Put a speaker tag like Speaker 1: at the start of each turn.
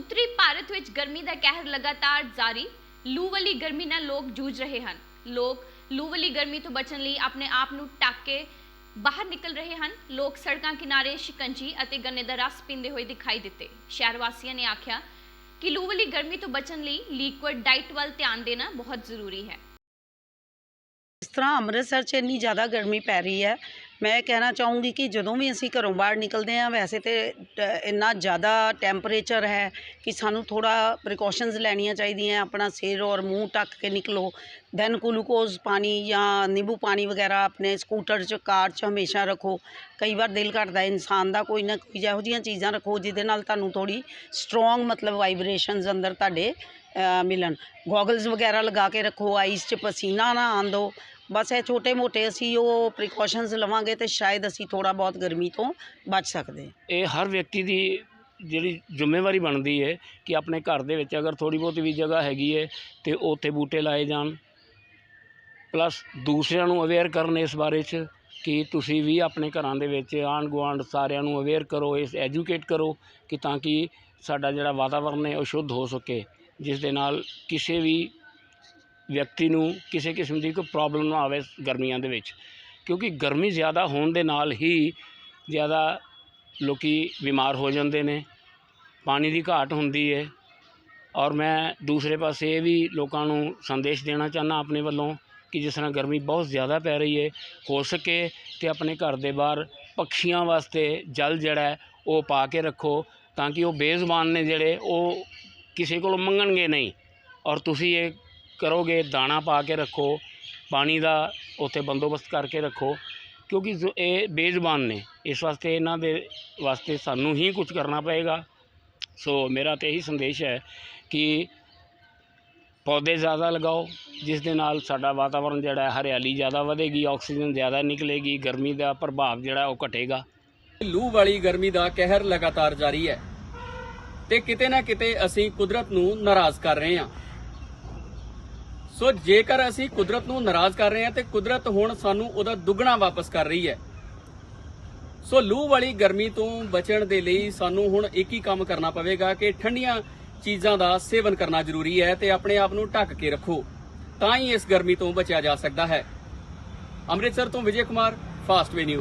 Speaker 1: ਉੱਤਰੀ ਭਾਰਤ ਵਿੱਚ ਗਰਮੀ ਦਾ ਕਹਿਰ ਲਗਾਤਾਰ ਜਾਰੀ। ਲੂ ਵਾਲੀ ਗਰਮੀ ਨਾਲ ਲੋਕ ਜੂਝ ਰਹੇ ਹਨ। ਲੋਕ ਲੂ ਵਾਲੀ ਗਰਮੀ ਤੋਂ ਬਚਣ ਲਈ ਆਪਣੇ ਆਪ ਨੂੰ ਢੱਕ ਕੇ ਬਾਹਰ ਨਿਕਲ ਰਹੇ ਹਨ। ਲੋਕ ਸੜਕਾਂ ਕਿਨਾਰੇ ਸ਼ਿਕੰਜੀ ਅਤੇ ਗੰਨੇ ਦਾ ਰਸ ਪੀਂਦੇ ਹੋਏ ਦਿਖਾਈ ਦਿੱਤੇ। ਸ਼ਹਿਰ ਵਾਸੀਆਂ ਨੇ ਆਖਿਆ ਕਿ ਲੂ ਵਾਲੀ ਗਰਮੀ ਤੋਂ ਬਚਣ ਲਈ ਲਿਕੁਇਡ ਡਾਈਟ ਵੱਲ ਧਿਆਨ ਦੇਣਾ ਬਹੁਤ ਜ਼ਰੂਰੀ ਹੈ।
Speaker 2: ਇਸ ਤਰ੍ਹਾਂ ਅੰਮ੍ਰਿਤਸਰ 'ਚ ਇੰਨੀ ਜ਼ਿਆਦਾ ਗਰਮੀ ਪੈ ਰਹੀ ਹੈ, ਮੈਂ ਇਹ ਕਹਿਣਾ ਚਾਹੂੰਗੀ ਕਿ ਜਦੋਂ ਵੀ ਅਸੀਂ ਘਰੋਂ ਬਾਹਰ ਨਿਕਲਦੇ ਹਾਂ, ਵੈਸੇ ਤਾਂ ਟ- ਇੰਨਾ ਜ਼ਿਆਦਾ ਟੈਂਪਰੇਚਰ ਹੈ ਕਿ ਸਾਨੂੰ ਥੋੜ੍ਹਾ ਪ੍ਰੀਕੋਸ਼ਨਸ ਲੈਣੀਆਂ ਚਾਹੀਦੀਆਂ ਆਪਣਾ ਸਿਰ ਔਰ ਮੂੰਹ ਢੱਕ ਕੇ ਨਿਕਲੋ। ਦੈਨ ਗਲੂਕੋਜ਼ ਪਾਣੀ ਜਾਂ ਨਿੰਬੂ ਪਾਣੀ ਵਗੈਰਾ ਆਪਣੇ ਸਕੂਟਰ 'ਚ, ਕਾਰ 'ਚ ਹਮੇਸ਼ਾ ਰੱਖੋ। ਕਈ ਵਾਰ ਦਿਲ ਕਰਦਾ ਇਨਸਾਨ ਦਾ ਕੋਈ ਨਾ ਕੋਈ ਇਹੋ ਜਿਹੀਆਂ ਚੀਜ਼ਾਂ ਰੱਖੋ ਜਿਹਦੇ ਨਾਲ ਤੁਹਾਨੂੰ ਥੋੜ੍ਹੀ ਸਟਰੋਂਗ ਮਤਲਬ ਵਾਈਬ੍ਰੇਸ਼ਨਸ ਅੰਦਰ ਤੁਹਾਡੇ ਮਿਲਣ। ਗੋਗਲਸ ਵਗੈਰਾ ਲਗਾ ਕੇ ਰੱਖੋ, ਆਈਸ 'ਚ ਪਸੀਨਾ ਨਾ ਆਉਣ ਦਿਓ ਬਸ ਇਹ ਛੋਟੇ ਮੋਟੇ ਅਸੀਂ ਉਹ ਪ੍ਰੀਕੋਸ਼ਨਸ ਲਵਾਂਗੇ ਤੇ ਸ਼ਾਇਦ ਅਸੀਂ ਥੋੜਾ ਬਹੁਤ ਗਰਮੀ ਤੋਂ ਬਚ ਸਕਦੇ ਹਾਂ।
Speaker 3: ਇਹ ਹਰ ਵਿਅਕਤੀ ਦੀ ਜਿਹੜੀ ਜ਼ਿੰਮੇਵਾਰੀ ਬਣਦੀ ਹੈ ਕਿ ਆਪਣੇ ਘਰ ਦੇ ਵਿੱਚ ਅਗਰ ਥੋੜੀ ਬਹੁਤੀ ਵੀ ਜਗ੍ਹਾ ਹੈਗੀ ਹੈ ਤੇ ਉੱਥੇ ਬੂਟੇ ਲਾਏ ਜਾਣ। ਪਲੱਸ ਦੂਸਰਿਆਂ ਨੂੰ ਅਵੇਅਰ ਕਰਨ ਇਸ ਬਾਰੇ 'ਚ ਕਿ ਤੁਸੀਂ ਵੀ ਆਪਣੇ ਘਰਾਂ ਦੇ ਵਿੱਚ ਆਂਢ ਗੁਆਂਢ ਸਾਰਿਆਂ ਨੂੰ ਅਵੇਅਰ ਕਰੋ, ਇਸ ਐਜੂਕੇਟ ਕਰੋ ਕਿ ਤਾਂ ਕਿ ਸਾਡਾ ਜਿਹੜਾ ਵਾਤਾਵਰਨ ਹੈ ਉਹ ਸ਼ੁੱਧ ਹੋ ਸਕੇ। ਜਿਸ ਦੇ ਨਾਲ ਕਿਸੇ ਵੀ ਵਿਅਕਤੀ ਨੂੰ ਕਿਸੇ ਕਿਸਮ ਦੀ ਕੋਈ ਪ੍ਰੋਬਲਮ ਨਾ ਆਵੇ ਗਰਮੀਆਂ ਦੇ ਵਿੱਚ। ਕਿਉਂਕਿ ਗਰਮੀ ਜ਼ਿਆਦਾ ਹੋਣ ਦੇ ਨਾਲ ਹੀ ਜ਼ਿਆਦਾ ਲੋਕ ਬਿਮਾਰ ਹੋ ਜਾਂਦੇ ਨੇ, ਪਾਣੀ ਦੀ ਘਾਟ ਹੁੰਦੀ ਹੈ ਔਰ ਮੈਂ ਦੂਸਰੇ ਪਾਸੇ ਇਹ ਵੀ ਲੋਕਾਂ ਨੂੰ ਸੰਦੇਸ਼ ਦੇਣਾ ਚਾਹੁੰਦਾ ਆਪਣੇ ਵੱਲੋਂ ਕਿ ਜਿਸ ਤਰ੍ਹਾਂ ਗਰਮੀ ਬਹੁਤ ਜ਼ਿਆਦਾ ਪੈ ਰਹੀ ਹੈ ਹੋ ਸਕੇ ਤੇ ਆਪਣੇ ਘਰ ਦੇ ਬਾਹਰ ਪਕਸ਼ੀਆਂ ਵਾਸਤੇ ਜਲ ਜਿਹੜਾ ਉਹ ਪਾ ਕੇ ਰੱਖੋ ਤਾਂ ਕਿ ਉਹ ਬੇਜ਼ੁਬਾਨ ਨੇ ਜਿਹੜੇ ਉਹ ਕਿਸੇ ਕੋਲੋਂ ਮੰਗਣਗੇ ਨਹੀਂ। ਔਰ ਤੁਸੀਂ ਇਹ ਕਰੋਗੇ, ਦਾਣਾ ਪਾ ਕੇ ਰੱਖੋ, ਪਾਣੀ ਦਾ ਉੱਥੇ ਬੰਦੋਬਸਤ ਕਰਕੇ ਰੱਖੋ, ਕਿਉਂਕਿ ਜ਼ ਇਹ ਬੇਜ਼ੁਬਾਨ ਨੇ। ਇਸ ਵਾਸਤੇ ਇਹਨਾਂ ਦੇ ਵਾਸਤੇ ਸਾਨੂੰ ਹੀ ਕੁਝ ਕਰਨਾ ਪਏਗਾ। ਸੋ ਮੇਰਾ ਤਾਂ ਇਹੀ ਸੰਦੇਸ਼ ਹੈ ਕਿ ਪੌਦੇ ਜ਼ਿਆਦਾ ਲਗਾਓ, ਜਿਸ ਦੇ ਨਾਲ ਸਾਡਾ ਵਾਤਾਵਰਣ ਜਿਹੜਾ ਹੈ, ਹਰਿਆਲੀ ਜ਼ਿਆਦਾ ਵਧੇਗੀ, ਆਕਸੀਜਨ ਜ਼ਿਆਦਾ ਨਿਕਲੇਗੀ, ਗਰਮੀ ਦਾ ਪ੍ਰਭਾਵ ਜਿਹੜਾ ਉਹ ਘਟੇਗਾ।
Speaker 4: ਲੂ ਵਾਲੀ ਗਰਮੀ ਦਾ ਕਹਿਰ ਲਗਾਤਾਰ ਜਾਰੀ ਹੈ। ਤੇ ਕਿਤੇ ਨਾ ਕਿਤੇ ਅਸੀਂ ਕੁਦਰਤ ਨੂੰ ਨਾਰਾਜ਼ ਕਰ ਰਹੇ ਹਾਂ। ਸੋ ਜੇਕਰ ਅਸੀਂ ਕੁਦਰਤ ਨੂੰ ਨਾਰਾਜ਼ ਕਰ ਰਹੇ ਹਾਂ, ਤੇ ਕੁਦਰਤ ਹੁਣ ਸਾਨੂੰ ਉਹਦਾ ਦੁੱਗਣਾ ਵਾਪਸ ਕਰ ਰਹੀ ਹੈ। ਸੋ ਲੂ ਵਾਲੀ ਗਰਮੀ ਤੋਂ ਬਚਣ ਦੇ ਲਈ ਸਾਨੂੰ ਹੁਣ ਇੱਕ ਹੀ ਕੰਮ ਕਰਨਾ ਪਵੇਗਾ ਕਿ ਠੰਡੀਆਂ ਚੀਜ਼ਾਂ ਦਾ ਸੇਵਨ ਕਰਨਾ ਜ਼ਰੂਰੀ ਹੈ ਤੇ ਆਪਣੇ ਆਪ ਨੂੰ ਢੱਕ ਕੇ ਰੱਖੋ। ਤਾਂ ਹੀ ਇਸ ਗਰਮੀ ਤੋਂ ਬਚਿਆ ਜਾ ਸਕਦਾ ਹੈ। ਅੰਮ੍ਰਿਤਸਰ ਤੋਂ ਵਿਜੇ ਕੁਮਾਰ ਫਾਸਟਵੇ ਨਿਊਜ਼